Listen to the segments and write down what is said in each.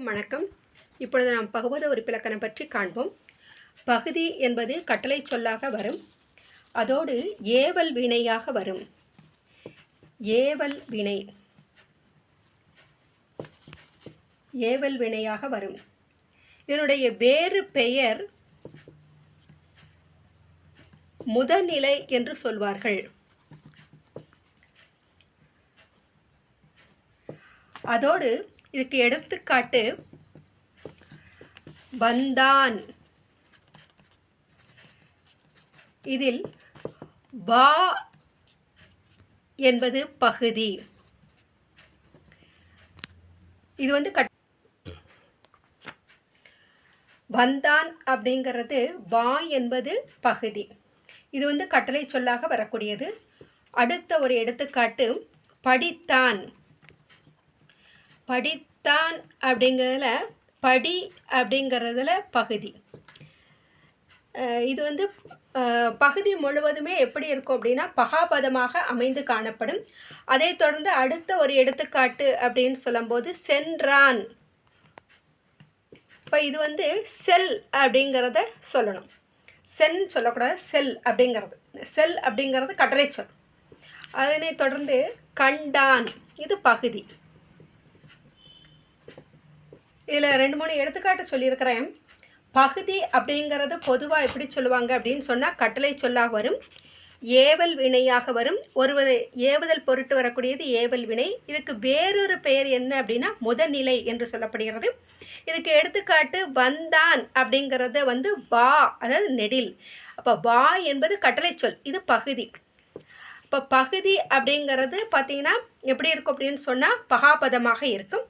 அனைவருக்கும் வணக்கம். இப்பொழுது நாம் பகுவத உறுப்பிலக்கணம் பற்றி காண்போம். பகுதி என்பது கட்டளை சொல்லாக வரும். அதோடு ஏவல் வினையாக வரும். ஏவல் வினை. ஏவல் வினையாக வரும். இதனுடைய வேறு பெயர் முதநிலை என்று சொல்வார்கள். அதோடு இதுக்கு எடுத்துக்காட்டு வந்தான். இதில் பா என்பது பகுதி. இது வந்து கட் வந்தான் அப்படிங்கிறது பா என்பது பகுதி. இது வந்து கட்டளை சொல்லாக வரக்கூடியது. அடுத்த ஒரு எடுத்துக்காட்டு படித்தான். படித்தான் அப்படிங்கிறதுல படி அப்படிங்கிறதுல பகுதி. இது வந்து பகுதி முழுவதுமே எப்படி இருக்கும் அப்படின்னா பகாபதமாக அமைந்து காணப்படும். அதைத் தொடர்ந்து அடுத்த ஒரு எடுத்துக்காட்டு அப்படின்னு சொல்லும்போது சென்றான். இப்போ இது வந்து செல் அப்படிங்கிறத சொல்லணும். சென் சொல்லக்கூடாது செல் அப்படிங்கிறது. செல் அப்படிங்கிறது கட்டளை சொல் அதனை தொடர்ந்து கண்டான். இது பகுதி. இதில் ரெண்டு மூணு எடுத்துக்காட்டு சொல்லியிருக்கிறேன். பகுதி அப்படிங்கிறது பொதுவாக எப்படி சொல்லுவாங்க அப்படின்னு சொன்னால் கட்டளை சொல்லாக வரும். ஏவல் வினையாக வரும். ஒருவரை ஏவுதல் பொருட்டு வரக்கூடியது ஏவல் வினை. இதுக்கு வேறொரு பெயர் என்ன அப்படின்னா முதநிலை என்று சொல்லப்படுகிறது. இதுக்கு எடுத்துக்காட்டு வந்தான் அப்படிங்கிறது வந்து வா அதாவது நெடில். அப்போ வா என்பது கட்டளை சொல் இது பகுதி. இப்போ பகுதி அப்படிங்கிறது பார்த்தீங்கன்னா எப்படி இருக்கும் அப்படின்னு சொன்னால் பகாபதமாக இருக்கும்.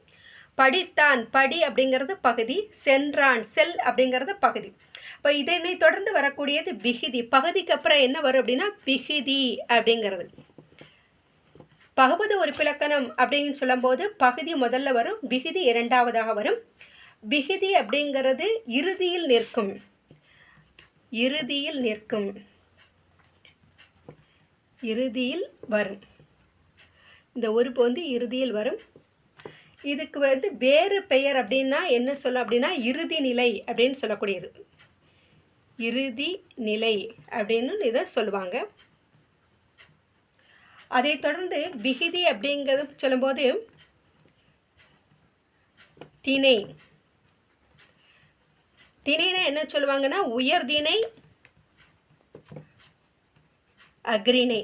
படித்தான் படி அப்படிங்கிறது பகுதி சென்றான் செல் அப்படிங்கிறது பகுதி. இப்போ இதனை தொடர்ந்து வரக்கூடியது விகுதி. பகுதிக்கு அப்புறம் என்ன வரும் அப்படின்னா விகுதி அப்படிங்கிறது. பகுபத உறுப்பிலக்கணம் அப்படின்னு சொல்லும்போது பகுதி முதல்ல வரும் விகுதி இரண்டாவதாக வரும். விகுதி அப்படிங்கிறது இறுதியில் நிற்கும். இறுதியில் நிற்கும். இறுதியில் வரும். இந்த உறுப்பு வந்து இறுதியில் வரும். இதுக்கு வந்து வேறு பெயர் அப்படின்னா என்ன சொல்ல அப்படின்னா இறுதி நிலை அப்படின்னு சொல்லக்கூடியது. இறுதி நிலை அப்படின்னு இதை சொல்லுவாங்க. அதை தொடர்ந்து விகுதி அப்படிங்கிறது சொல்லும்போது திணை. திணைனா என்ன சொல்லுவாங்கன்னா உயர்திணை அக்ரிணை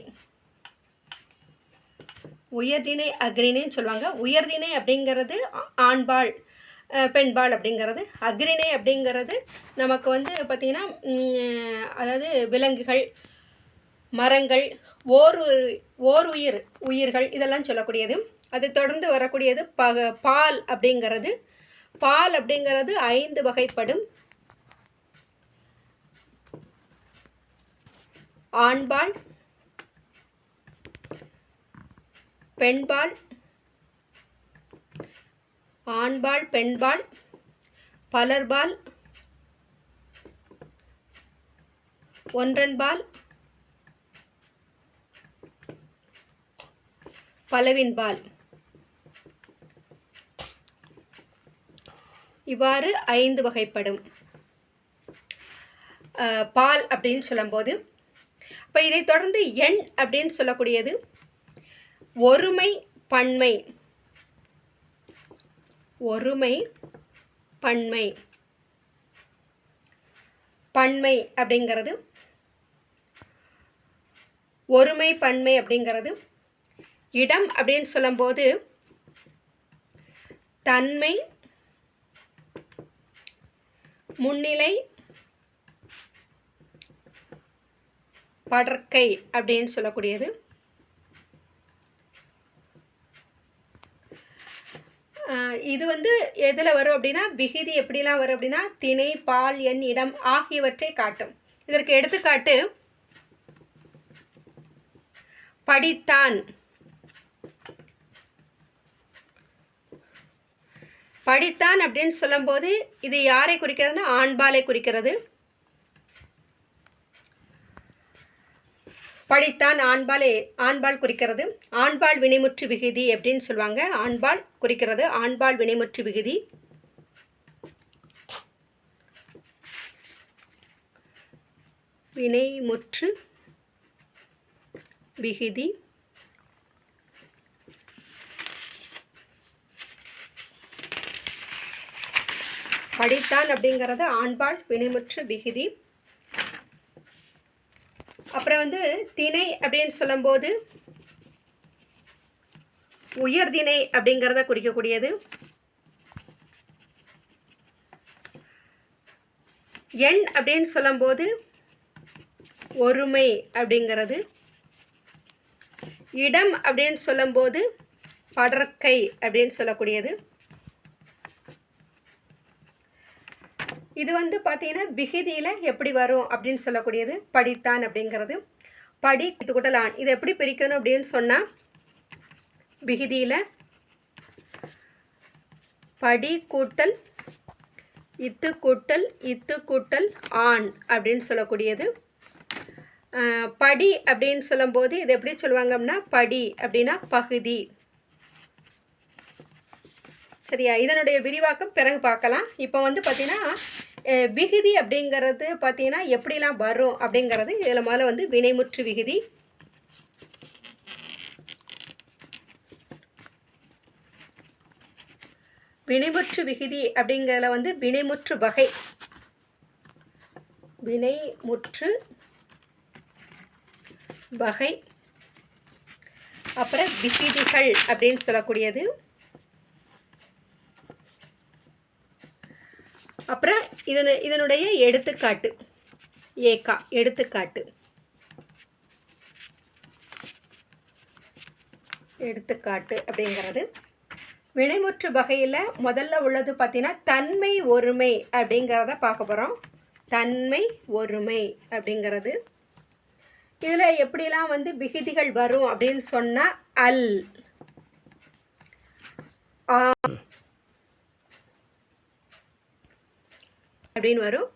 உயர்தினை அக்ரிணைன்னு சொல்லுவாங்க. உயர்திணை அப்படிங்கிறது ஆண்பாள் ஆண்பால் பெண்பால் அப்படிங்கிறது. அக்ரிணை அப்படிங்கிறது நமக்கு வந்து பார்த்திங்கன்னா அதாவது விலங்குகள் மரங்கள் ஓர் ஓர் உயிர் உயிர்கள் இதெல்லாம் சொல்லக்கூடியது. அதை தொடர்ந்து வரக்கூடியது ப பால் அப்படிங்கிறது. பால் அப்படிங்கிறது ஐந்து வகைப்படும். ஆண்பால் பெண்பால் ஆண்பால் பெண்பால் பலர்பால் ஒன்றன்பால் பலவின்பால். இவ்வாறு ஐந்து வகைப்படும். பால் அப்படின்னு சொல்லும்போது இப்போ இதை தொடர்ந்து எண் அப்படின்னு சொல்லக்கூடியது ஒருமை பன்மை. ஒருமை பன்மை. பன்மை அப்படிங்கிறது ஒருமை பன்மை அப்படிங்கிறது இடம் அப்படின்னு சொல்லும்போது தன்மை முன்னிலை படற்கை அப்படின்னு சொல்லக்கூடியது. இது வந்து எதில் வரும் அப்படின்னா விகுதி எப்படிலாம் வரும் அப்படின்னா திணை பால் எண் இடம் ஆகியவற்றை காட்டும். இதற்கு எடுத்துக்காட்டு படித்தான். படித்தான் அப்படின்னு சொல்லும்போது இது யாரை குறிக்கிறதுனா ஆண்பாலை குறிக்கிறது. படைத்தான் ஆண்பால் ஆண்பால் குறிக்கிறது. ஆண்பால் வினைமுற்று விகுதி அப்படின்னு சொல்லுவாங்க. ஆண்பால் குறிக்கிறது ஆண்பால் வினைமுற்று விகுதி. வினைமுற்று விகுதி. படித்தான் அப்படிங்கிறது ஆண்பால் வினைமுற்று விகுதி. அப்புறம் வந்து திணை அப்படின்னு சொல்லும்போது உயர்திணை அப்படிங்கிறத குறிக்கக்கூடியது. எண் அப்படின்னு சொல்லும்போது ஒருமை அப்படிங்கிறது. இடம் அப்படின்னு சொல்லும்போது படற்கை அப்படின்னு சொல்லக்கூடியது. இது வந்து பார்த்தீங்கன்னா விகுதியில் எப்படி வரும் அப்படின்னு சொல்லக்கூடியது படித்தான் அப்படிங்கிறது. படி கூட்டலான். இதை எப்படி பிரிக்கணும் அப்படின்னு சொன்னால் விகுதியில் படி கூட்டல் இத்து கூட்டல் இத்து கூட்டல் ஆண் அப்படின்னு சொல்லக்கூடியது. படி அப்படின்னு சொல்லும்போது இது எப்படி சொல்லுவாங்க அப்படின்னா படி அப்படின்னா பகுதி. சரியா? இதனுடைய விரிவாக்கம் பிறகு பார்க்கலாம். இப்போ வந்து பார்த்தீங்கன்னா விகுதி அப்படிங்கிறது பார்த்தீங்கன்னா எப்படிலாம் வரும் அப்படிங்கிறது இதில் முதல்ல வந்து வினைமுற்று விகுதி. வினைமுற்று விகுதி அப்படிங்கிறதுல வந்து வினைமுற்று வகை. வினைமுற்று வகை. அப்புறம் விகுதிகள் அப்படின்னு சொல்லக்கூடியது. அப்புறம் இதனு இதனுடைய எடுத்துக்காட்டு. ஏகா எடுத்துக்காட்டு. எடுத்துக்காட்டு அப்படிங்கிறது. வினைமுற்று வகையில் முதல்ல உள்ளது பார்த்தீங்கன்னா தன்மை ஒருமை அப்படிங்கிறத பார்க்க போகிறோம் தன்மை ஒருமை அப்படிங்கிறது. இதில் எப்படிலாம் வந்து விகுதிகள் வரும் அப்படின்னு சொன்னால் அல். ஆ அப்படின்னு வரும்.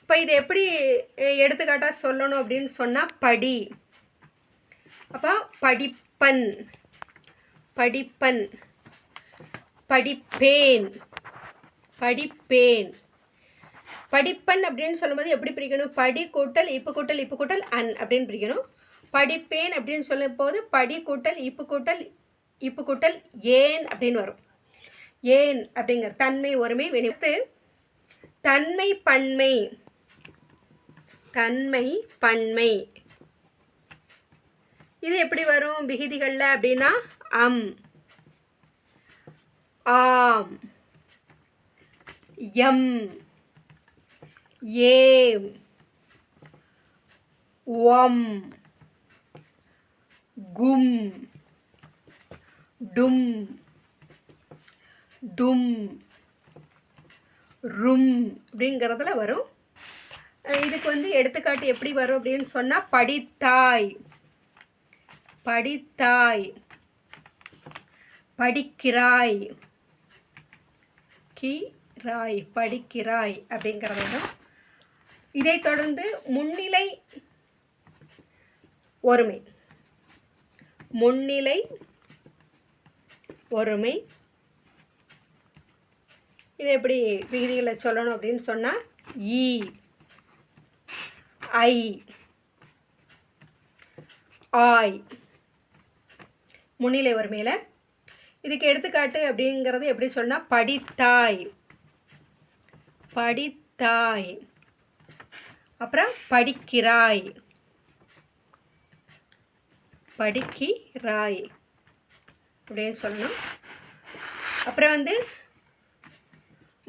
இப்போ இது எப்படி எடுத்துக்காட்டாக சொல்லணும் அப்படின்னு சொன்னால் படி. அப்போ படிப்பன் படிப்பன் படிப்பேன் படிப்பேன். படிப்பன் அப்படின்னு சொல்லும்போது எப்படி பிரிக்கணும்? படி கூட்டல் இப்பு கூட்டல் இப்பு கூட்டல் அன் அப்படின்னு பிரிக்கணும். படிப்பேன் அப்படின்னு சொல்லும்போது படி கூட்டல் இப்பு கூட்டல் இப்பு கூட்டல் ஏன் அப்படின்னு வரும். ஏன் அப்படிங்கிற தன்மை ஒருமை வினைத்து தன்மை பன்மை. தன்மை பன்மை. இது எப்படி வரும் விகுதிகளில் அப்படின்னா அம். ஆம். எம். ஏம். ஒம். கும். டும். தும் ரும் அப்படிங்கிறதுல வரும். இதுக்கு வந்து எடுத்துக்காட்டு எப்படி வரும் அப்படின்னு சொன்னால் படித்தாய். படித்தாய். படிக்கிறாய். கி ராய் படிக்கிறாய் அப்படிங்கிறது வரும். இதை தொடர்ந்து முன்னிலை ஒருமை. முன்னிலை ஒருமை. இதை எப்படி விகுதிகளை சொல்லணும் அப்படின்னு சொன்னால் இ ஐ ஆய். முன்னிலை ஒருமையில் இதுக்கு எடுத்துக்காட்டு அப்படிங்கிறது எப்படி சொன்னால் படித்தாய். படித்தாய். அப்புறம் படிக்கிறாய். படிக்கிறாய் அப்படின்னு சொல்லணும். அப்புறம் வந்து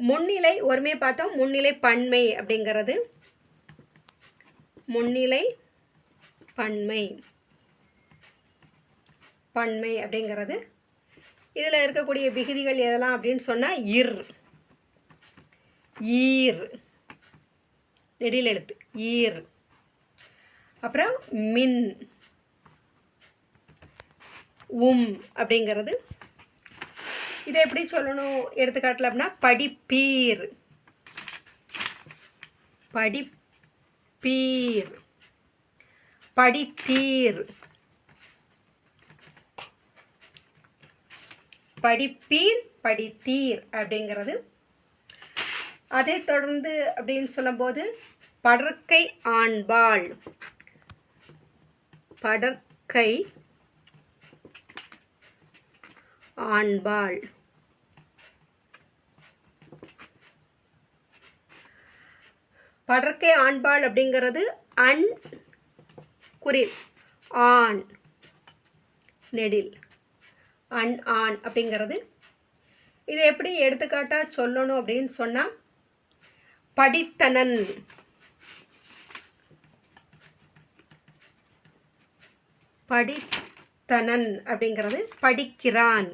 முன்னிலை ஒருமையை பார்த்தோம். முன்னிலை பன்மை அப்படிங்கிறது. முன்னிலை பன்மை. பன்மை அப்படிங்கிறது. இதில் இருக்கக்கூடிய விகுதிகள் எதெல்லாம் அப்படின்னு சொன்னால் இர். ஈர். நெடில் எழுத்து. ஈர். அப்புறம் மின். உம் அப்படிங்கிறது. இதை எப்படி சொல்லணும் எடுத்துக்காட்டல அப்படின்னா படிப்பீர். படிப்பீர். படித்தீர். படிப்பீர் படித்தீர் அப்படிங்கிறது அதை தொடர்ந்து அப்படின்னு சொல்லும்போது படற்கை ஆண்பாள் படற்கை ஆண்பாள் படற்கை ஆண்பாள் அப்படிங்கிறது அன் குறில் ஆண் நெடில். அன் ஆண் அப்படிங்கிறது. இதை எப்படி எடுத்துக்காட்டாக சொல்லணும் அப்படின்னு சொன்னால் படித்தனன். படித்தனன் அப்படிங்கிறது படிக்கிறான்.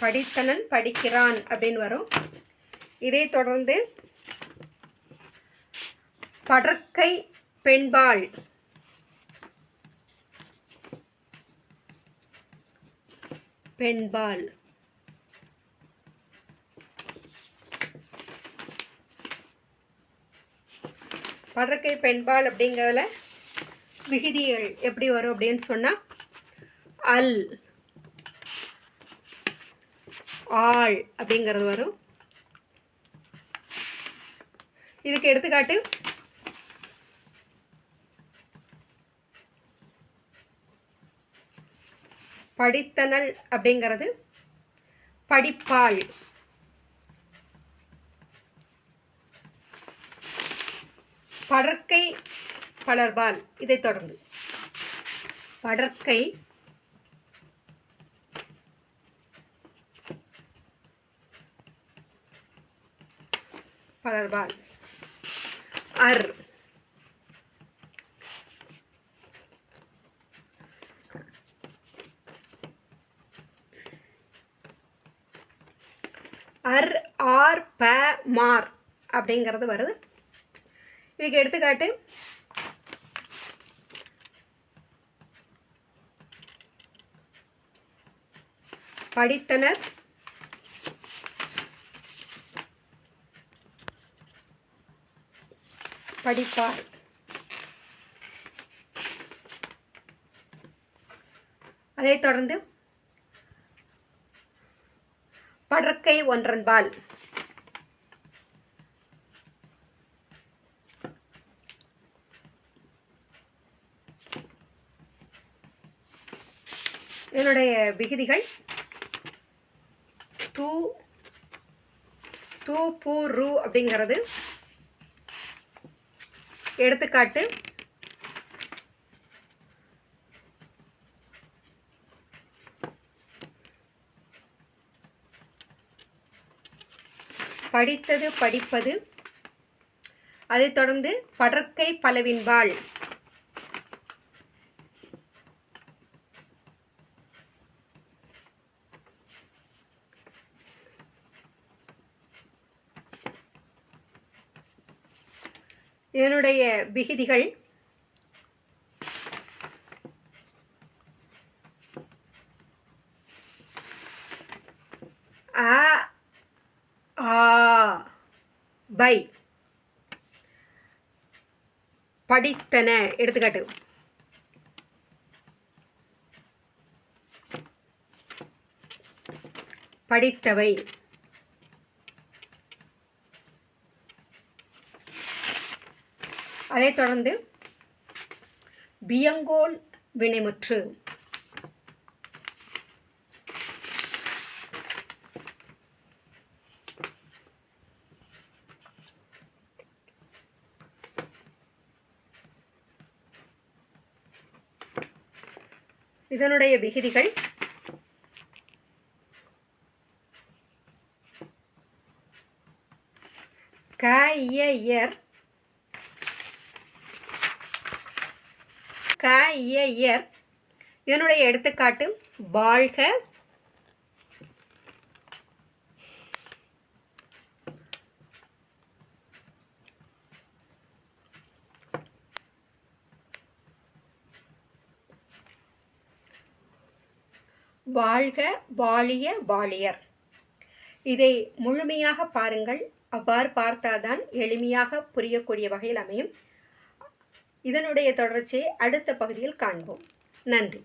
படித்தனன் படிக்கிறான் அப்படின்னு வரும். இதை தொடர்ந்து படற்கை பெண்பாள் பெண்பாள் படற்கை பெண்பால் அப்படிங்கிறதுல விகுதிகள் எப்படி வரும் அப்படின்னு சொன்னால் அல் ஆள் அப்படிங்கிறது வரும். இதுக்கு எடுத்துக்காட்டு படித்தனல் அப்படிங்கிறது படிப்பாள். படற்கை பலர்பால். இதை தொடர்ந்து. படற்கை பலர்பால். அர். அர் ஆர் ப மார் அப்படிங்கிறது வருது. இதுக்கு எடுத்துக்காட்டு. படித்தனர். படிப்பார். அதைத் தொடர்ந்து படற்கை ஒன்றன்பால். இதனுடைய விகுதிகள் தூ தூ பூ ரூ அப்படிங்கிறது. எடுத்துக்காட்டு. படித்தது படிப்பது. அதைத் தொடர்ந்து படற்கை பலவின்பாள் இதனுடைய விகுதிகள் அ ஆ பை. படித்தன எடுத்துக்காட்டு. படித்தவை. அதைத் தொடர்ந்து பியங்கோல் வினைமுற்று. இதனுடைய விகுதிகள் க இய இயர் க இய இயர் இதனுடைய எடுத்துக்காட்டு வாழ்க. வாழ்க வாழிய வாழியர் இதை முழுமையாக பாருங்கள். அவ்வாறு பார்த்தால்தான் எளிமையாக புரியக்கூடிய வகையில் அமையும். இதனுடைய தொடர்ச்சியை அடுத்த பகுதியில் காண்போம். நன்றி.